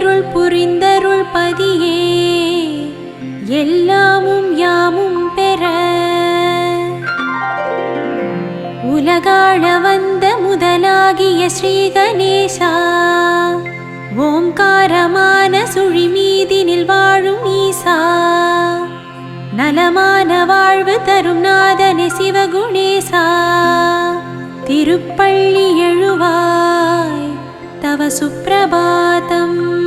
எமக்கருள் புரிந்தருள் பதியே. எல்லாமும் யாமும் பெற. உலகாள வந்த முதலாகிய ஸ்ரீ கணேசா ஓம்காரமான சுழி மீதினில் வாழும் ஈசா. நலமான வாழ்வு தரும் நாதனே சிவகுணேசா. திருப்பள்ளி எழுவாய் தவ சுப்பிரபாதம்.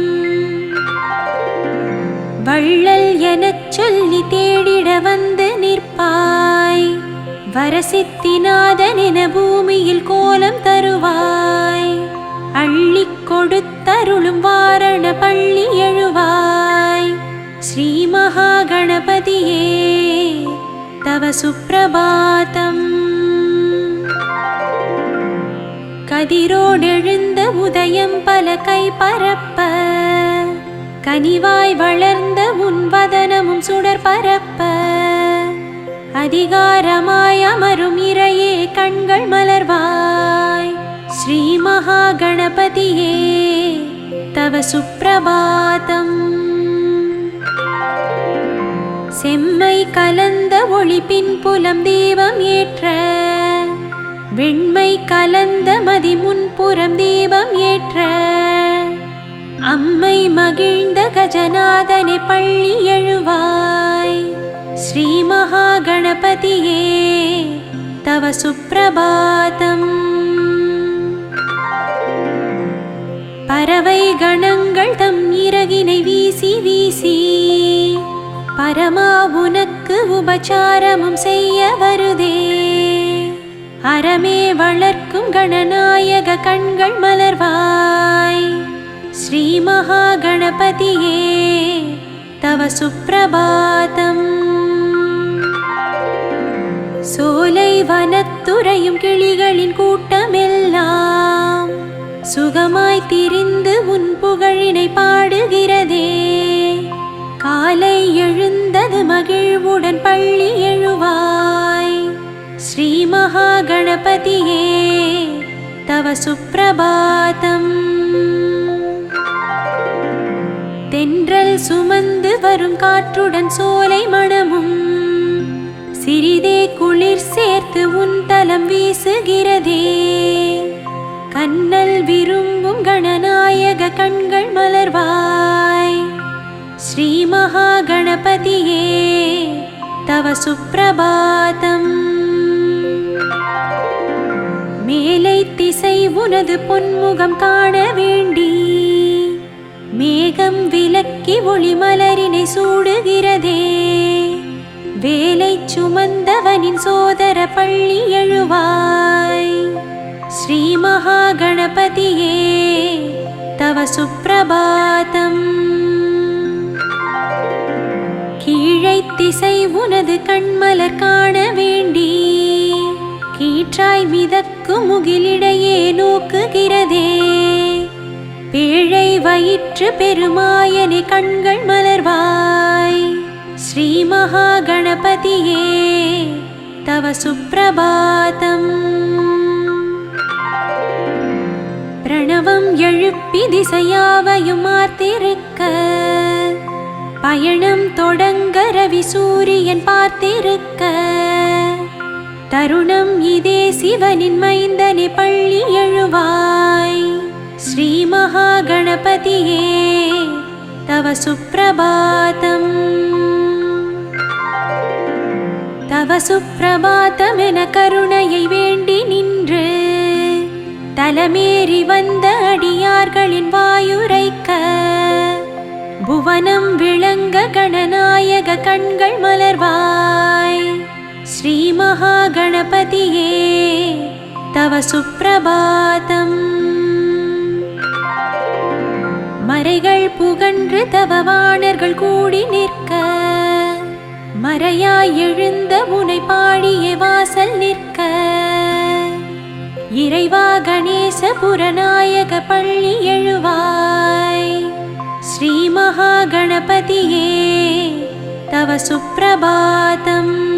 வள்ளல் எனச் சொல்லி தேடிட வந்து நிற்பாய். வரசித்திநாதன் என பூமியில் கோலம் தருவாய். அள்ளி கொடுத்தருளும் வாரண பள்ளி எழுவாய். ஸ்ரீ மகா கணபதியே தவ சுப்பிரபாதம். கதிரோடெழுந்த உதயம் பல கை பரப்ப கனிவாய் வளர்ந்த உன்வதனமும் சுடர் பரப்ப. அதிகாரமாய் அமரும் இறையே கண்கள் மலர்வாய். ஸ்ரீ மகா கணபதியே தவ சுப்பிரபாதம் செம்மை கலந்த ஒளிப்பின் புலம் தீபம் ஏற்ற. வெண்மை கலந்த மதி முன்புறம் தீபம் ஏற்ற. அம்மை மகிழ்ந்த கஜநாதனை பள்ளி எழுவாய். ஸ்ரீ மகா கணபதியே தவ சுப்பிரபாதம். பறவை கணங்கள் தம் இறகினை வீசி வீசி பரமா உனக்கு உபச்சாரமும் செய்ய வருதே. அறமே வளர்க்கும் கணநாயக கண்கள் மலர்வாய். ஸ்ரீ மகா கணபதியே தவ சுப்பிரபாதம் சோலை வனத்துறையும் கிளிகளின் கூட்டமெல்லாம் சுகமாய் திரிந்து உன் புகழினை பாடுகிறதே. காலை எழுந்தது மகிழ்வுடன் பள்ளி எழுவாய். ஸ்ரீ மகா கணபதியே தவ சுப்பிரபாதம் சுமந்து வரும் காற்றுடன் சோலை மணமும். சிறிதே குளிர் சேர்த்து உன் தலம் வீசுகிறதே. கண்ணல் விரும்பும் கணநாயக கண்கள் மலர்வாய். ஸ்ரீ மகா கணபதியே தவ சுப்பிரபாதம். மேலை திசை உனது பொன்முகம் காண வேண்டி மேகம் விலக்கி ஒளிமலரினை சூடுகிறதே. வேலை சுமந்தவனின் சோதர பள்ளி எழுவாய். ஸ்ரீ மகா கணபதியே தவ சுப்பிரபாதம். கீழை திசை உனது கண்மலர் காண வேண்டி கீற்றாய் மிதக்கு முகிலிடையே நோக்குகிறதே. பேழை வயிற்று பெருமாயனை கண்கள் மலர்வாய். ஸ்ரீ மகா கணபதியே தவ சுப்பிரபாதம். பிரணவம் எழுப்பி திசையாவையும் மார்த்திருக்க பயணம் தொடங்க ரவி சூரியன் பார்த்திருக்க. தருணம் இதே சிவனின் மைந்தனை பள்ளி எழுவாய். ஸ்ரீ மகா கணபதியே தவ சுப்பிரபாதம் தவ சுப்பிரபாதமென கருணையை வேண்டி நின்று தலமேறி வந்த அடியார்களின் வாயுரைக்க புவனம் விளங்க கணநாயக கண்கள் மலர்வாய் ஸ்ரீ மகா கணபதியே தவ சுப்பிரபாதம் புகன்று தவவாணர்கள் கூடி நிற்க. மறையாய் எழுந்த உனை பாடிய வாசல் நிற்க. இறைவா கணேச புறநாயக பள்ளி எழுவாய். ஸ்ரீ மகா கணபதியே தவ சுப்பிரபாதம்.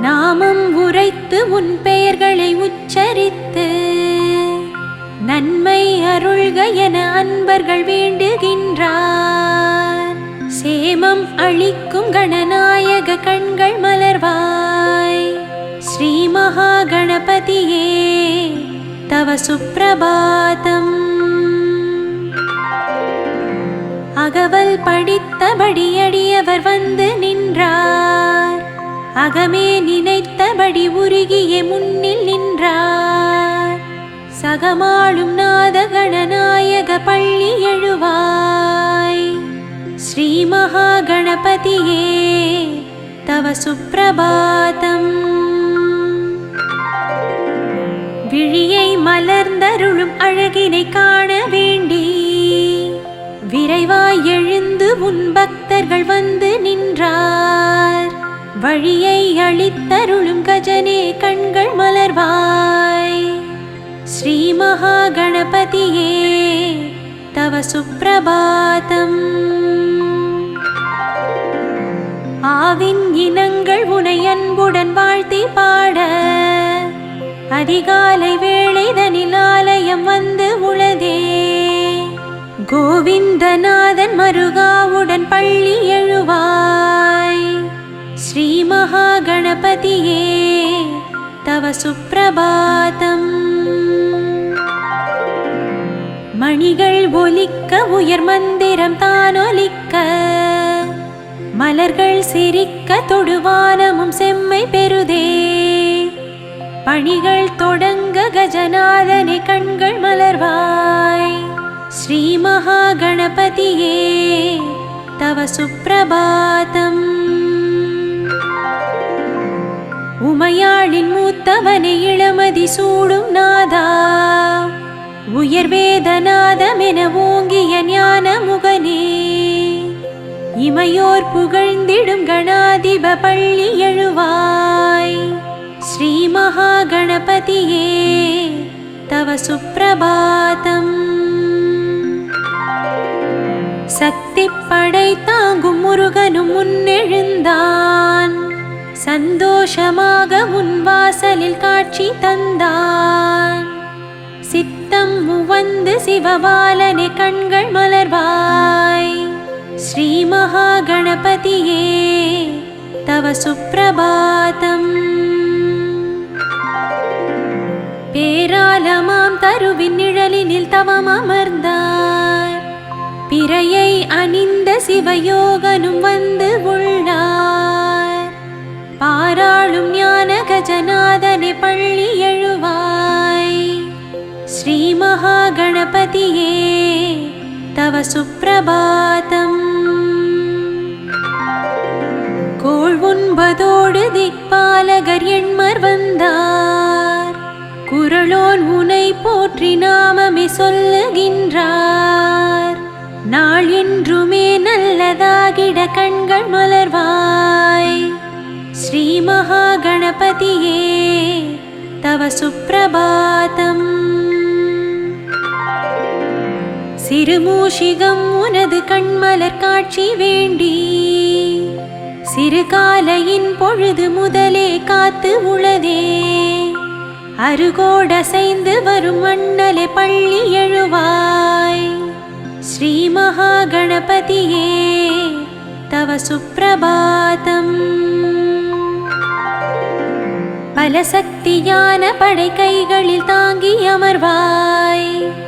நாமம் உரைத்து உன் பெயர்களை உச்சரித்து நன்மை அருள்க என அன்பர்கள் வேண்டுகின்றார். சேமம் அளிக்கும் கணநாயக கண்கள் மலர்வாய். ஸ்ரீ மகா கணபதியே தவ சுப்பிரபாதம். அகவல் படித்தபடி அடியவர் வந்து நின்றார். அகமே நினைத்தபடி உருகிய முன்னில் நின்றார். சகமாளும் நாதகணநாயக பள்ளி எழுவாய். ஸ்ரீ மகா கணபதியே தவ சுப்பிரபாதம் விழியை மலர்ந்தருளும் அழகினை காண வேண்டி விரைவாய் எழுந்து உன் பக்தர்கள் வந்து நின்றார். வழியை அளித்தருளும் கஜனே கண்கள் மலர்வார். ஸ்ரீ மகா கணபதியே தவ சுப்பிரபாதம் ஆவின் இனங்கள் உனை அன்புடன் வாழ்த்தி பாட அதிகாலை வேளைதனில் ஆலயம் வந்து உளதே கோவிந்தநாதன் மருகாவுடன் பள்ளி எழுவாய் ஸ்ரீ மகா கணபதியே தவ சுப்பிரபாதம் ஒலிக்க உயர் மந்திரம் தான் ஒலிக்க மலர்கள் சிரிக்க தொடுவானமும் செம்மை பெறுதே. பணிகள் தொடங்க கஜநாதனை கண்கள் மலர்வாய். ஸ்ரீ மகா கணபதியே தவ சுப்பிரபாதம். உமையாளின் மூத்தவனை இளமதி சூடும் நாதா. உயர்வேதநாதமென ஓங்கிய ஞான முகனே இமையோர் புகழ்ந்திடும் கணாதிப பள்ளி எழுவாய். ஸ்ரீ மகா கணபதியே தவ சுப்பிரபாதம். சக்தி படை தாங்கும் முருகனும் முன்னெழுந்தான். சந்தோஷமாக உன் வாசலில் காட்சி தந்தான். சித்தம் முவந்து சிவபாலனை கண்கள் மலர்வாய். ஸ்ரீ மகா கணபதியே தவ சுப்பிரபாதம் பேராலமாம் தருவின் நிழலினில் தவம் அமர்ந்தார் பிறையை அணிந்த சிவயோகனும் வந்து உள்ளார் பாராளும் ஞான கஜநாதனை பள்ளி எழுவார் ஸ்ரீ மகா கணபதியே தவ சுப்பிரபாதம் கோள் உண்பதோடு திக்பாலகர் எண்மர் வந்தார் குரலோன் உனை போற்றி நாமமே சொல்லுகின்றார் நாள் என்றுமே நல்லதாகிட கண்கள் மலர்வாய் ஸ்ரீ மகா கணபதியே தவ சுப்பிரபாதம் சிறுமூஷிகம் உனது கண்மலர் காட்சி வேண்டி சிறுகாலையின் பொழுது முதலே காத்து உளதே. அருகோடசைந்து வரும் மண்ணலை பள்ளி எழுவாய். ஸ்ரீ மகா கணபதியே தவ சுப்பிரபாதம். பல சக்தியான படை கைகளில் தாங்கி அமர்வாய்.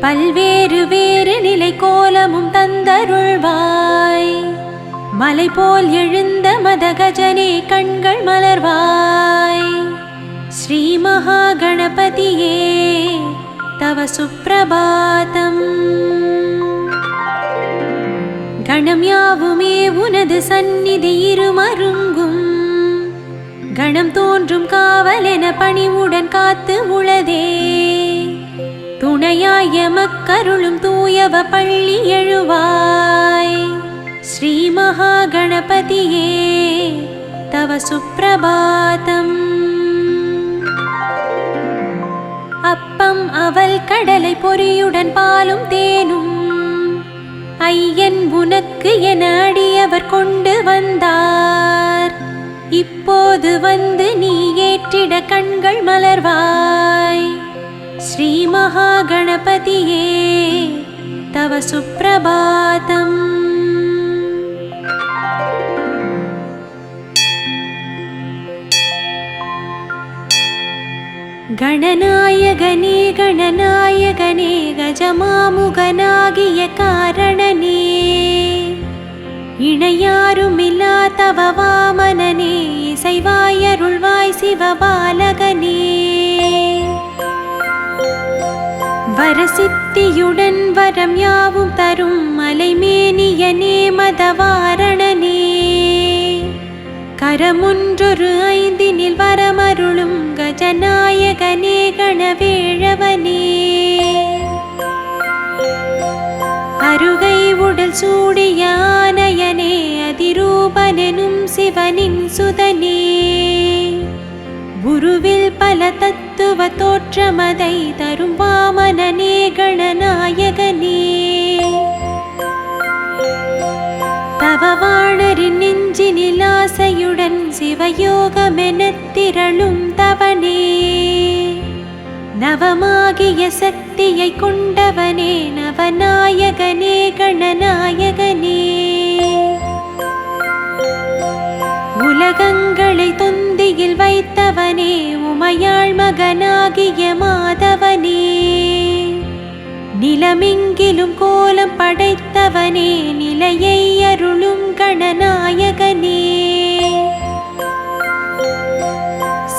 பல்வேறு வேறு நிலை கோலமும் தந்தருள்வாய். மலை போல் எழுந்த மதகஜனே கண்கள் மலர்வாய். ஸ்ரீ மகா கணபதியே தவ சுப்பிரபாதம் கணம் யாவுமே உனது சந்நிதி இருமருங்கும். கணம் தோன்றும் காவலென பணிவுடன் காத்து உளதே துணையாய் எமக்கருளும் தூயவ பள்ளி எழுவாய். ஸ்ரீ மகா கணபதியே தவ சுப்பிரபாதம். அப்பம் அவள் கடலை பொறியுடன் பாலும் தேனும். ஐயன் உனக்கு என அடியவர் கொண்டு வந்தார். இப்போது வந்து நீ ஏற்றிட கண்கள் மலர்வாய். श्रीमहागणपतिये तव सुप्रभातम्। गणनाय गणे गणनाय गणे गजमामुगनागियकारणने इणयारुमिला तव वामनने शैवायरुल्ळ्वाय् शिव बालगने சித்தியுடன் வரம் யாவும் தரும் மலைமேனியனே மதவாரணனே. கரமுன்றொரு ஐந்தினில் வரமருளும் கஜநாயகனே கணவேழவனே அருகை உடல் சூடிய ஆனயனே அதிரூபனெனும் சிவனின் சுதனே. குருவே தத்துவ தோற்றமதை தரும் வாமனனே கணநாயகனே தவவாணரின் நெஞ்சினில் ஆசையுடன் சிவயோகமெனத் திரளும் தவனே. நவமாகிய சக்தியை கொண்டவனே நவநாயகனே கணநாயகனே உலகங்களை தொந்தியில் வைத்து வைத்தவனே உமையாள் மகனாகிய மாதவனே. நிலமெங்கிலும் கோலம் படைத்தவனே நிலையை அருளும் கணநாயகனே.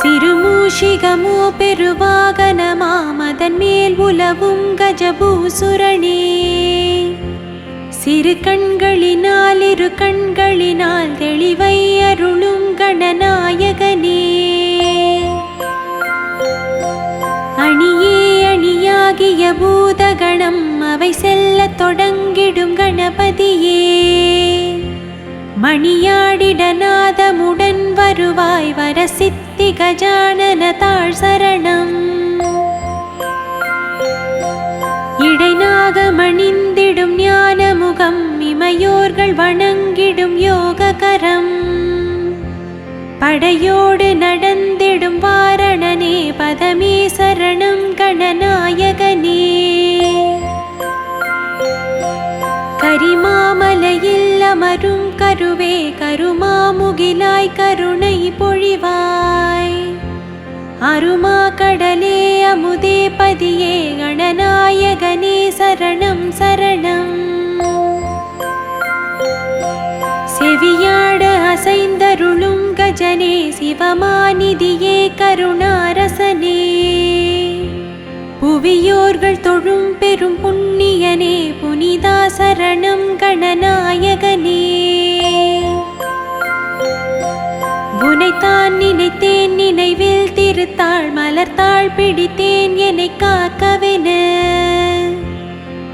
சிறுமூஷிகமோ பெருவாகனமாமதன் மேல் உலவும் கஜபூசுரணே சிறு கண்களினால் இரு கண்களினால் தெளிவை அருளும் கணநாயக அணியாகிய பூதகணம் அவை செல்ல தொடங்கிடும் கணபதியே. மணியாடிடநாதமுடன் வருவாய் வரசித்தி கஜானன தாழ் சரணம் இடைநாகமணிந்திடும் ஞானமுகம் இமையோர்கள் வணங்கிடும் யோககரம். படையோடு நடந்திடும் வாரணனே பதமே சரணம் கணநாயகனே. கரிமாமலையில் அமரும் கருவே கருமாமுகிலாய் கருணை பொழிவாய். அருமா கடலே அமுதே பதியே கணநாயகனே சரணம் சரணம். அசைந்தருளும் சிவமாநிதியே கருணாரசனே. புவியோர்கள் தொழும் பெரும் புண்ணியனே புனிதா சரணம் கணநாயகனே. உனைத்தான் நினைத்தேன் நினைவில் திருத்தாள் மலர்த்தாள் பிடித்தேன் என்னை காக்கவென.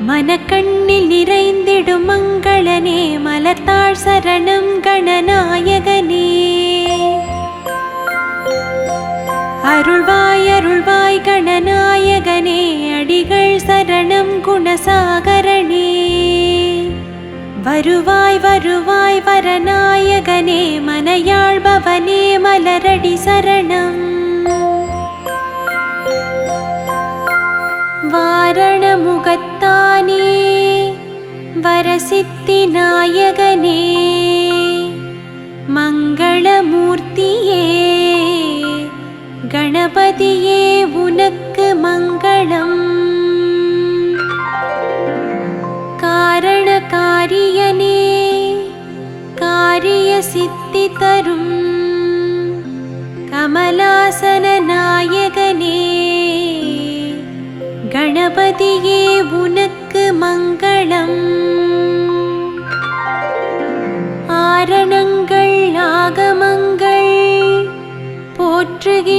மனக்கண்ணில் நிறைந்திடும் மங்களனே மலர்த்தாள் சரணம் கணநாயக அருள்வாய் அருள்வாய் கணநாயகனே அடிகள் சரணம் குணசாகரணே. வருவாய் வருவாய் வரநாயகனே மனையாழ்பவனே மலரடி சரணம். வாரணமுகத்தானே வரசித்தி நாயகனே.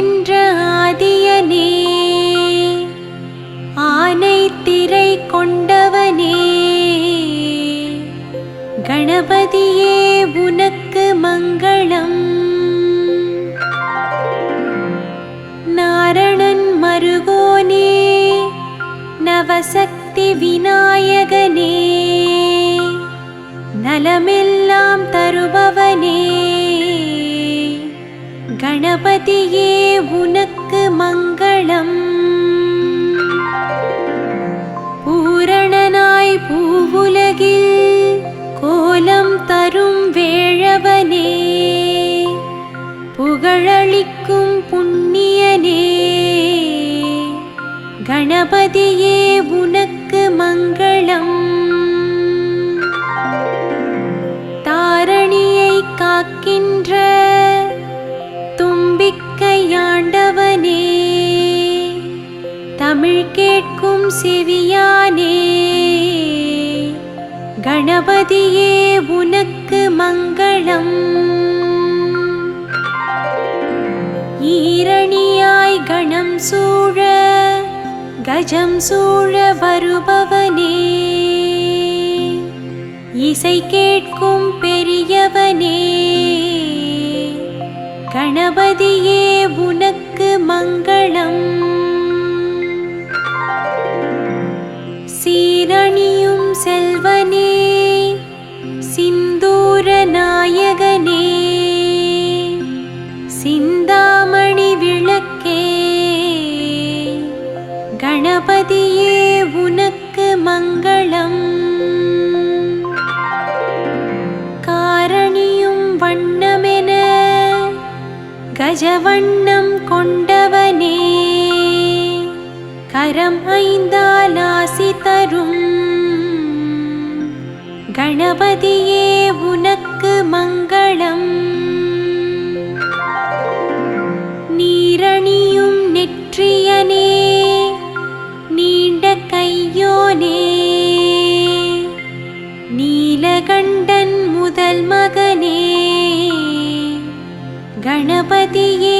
நின்ற ஆதியனே ஆனை திரை கொண்டவனே கணபதியே உனக்கு மங்களம். நாரணன் மருகோனே நவசக்தி விநாயகனே நலமெல்லாம் தருபவனே. கணபதியே உனக்கு மங்களம். பூரணனாய் பூவுலகில் கோலம் தரும் வேழவனே புகழளிக்கும் புண்ணியனே. கணபதியே உனக்கு மங்களம். செவியானே. கணபதியே உனக்கு மங்களம். ஈரணியாய் கணம் சூழ கஜம் சூழ வருபவனே. இசை கேட்கும் பெரியவனே. கணபதியே உனக்கு மங்களம். வண்ணம் கொண்டவனே. கரம் ஐந்தால் ஆசி தரும். கணபதியே உனக்கு மங்களம். நீரணியும் நெற்றியனே நீண்ட கையோனே. நீலகண்டன் முதல் மக கணபதியே